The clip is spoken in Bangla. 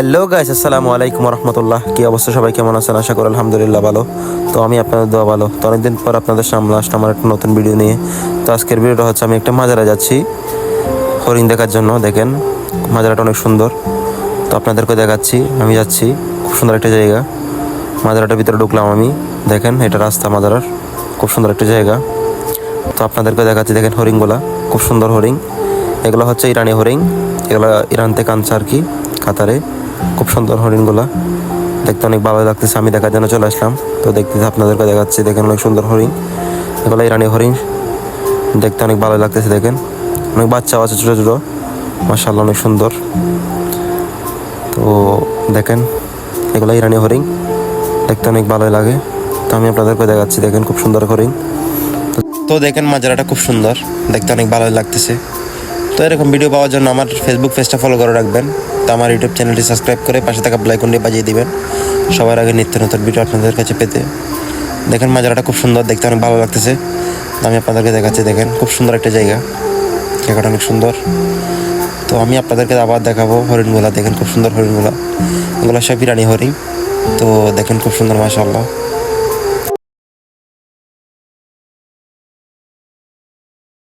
হ্যালো গাইস, আসসালামু আলাইকুম রহমতুল্লাহ কি অবস্থা? সবাই কেমন আছেন? আশা করি আলহামদুলিল্লাহ ভালো। তো আমি আপনাদের দোয়া ভালো। তো অনেকদিন পর আপনাদের সামনে আসলাম আমার একটা নতুন ভিডিও নিয়ে। তো আজকের ভিডিওটা হচ্ছে, আমি একটা মাজারে যাচ্ছি। হরিণ দেখার জন্য, দেখেন। মাজারাটা অনেক সুন্দর। তো আপনাদেরকে দেখাচ্ছি, আমি যাচ্ছি। খুব সুন্দর একটা জায়গা। মাজারাটার ভিতরে ঢুকলাম আমি। দেখেন, এটা রাস্তা মাজারার। খুব সুন্দর একটা জায়গা। তো আপনাদেরকে দেখাচ্ছি, দেখেন হরিণগুলা। খুব সুন্দর হরিণ। এগুলো হচ্ছে ইরানি হরিণ। এগুলো ইরান থেকে আনছে আর কি, কাতারে। খুব সুন্দর হরিণগুলা। দেখতে অনেক ভালো লাগতেছে, আমি দেখার জন্য চলে আসলাম। তো দেখতে আপনাদেরকে দেখাচ্ছি, দেখেন অনেক সুন্দর হরিণ। এগুলো ইরানি হরিণ। দেখতে অনেক ভালো লাগতেছে, দেখেন। অনেক বাচ্চাও আছে ছোটো ছোটো। মার্শাল্লাহ অনেক সুন্দর। তো দেখেন, এগুলো ইরানি হরিণ। দেখতে অনেক ভালোই লাগে। তো আমি আপনাদেরকে দেখাচ্ছি, দেখেন খুব সুন্দর হরিণ। তো- দেখেন, মাজারাটা খুব সুন্দর। দেখতে অনেক ভালোই লাগতেছে। তো এরকম ভিডিও পাওয়ার জন্য আমার ফেসবুক পেজটা ফলো করে রাখবেন। তো আমার ইউটিউব চ্যানেলটি সাবস্ক্রাইব করে পাশে থাকা ব্লাইকনটি বাজিয়ে দিবেন। সবার আগে নিত্য নতুন ভিডিও আপনাদের কাছে পেতে। দেখেন মাজারাটা খুব সুন্দর, দেখতে অনেক ভালো লাগতেছে। আমি আপনাদেরকে দেখাচ্ছি, দেখেন, খুব সুন্দর একটা জায়গা। জায়গাটা অনেক সুন্দর। তো আমি আপনাদেরকে আবার দেখাবো হরিণগুলা। দেখেন খুব সুন্দর হরিণগুলা। এগুলো সব বিরানি হরিণ। তো দেখেন খুব সুন্দর মাশাল্লাহ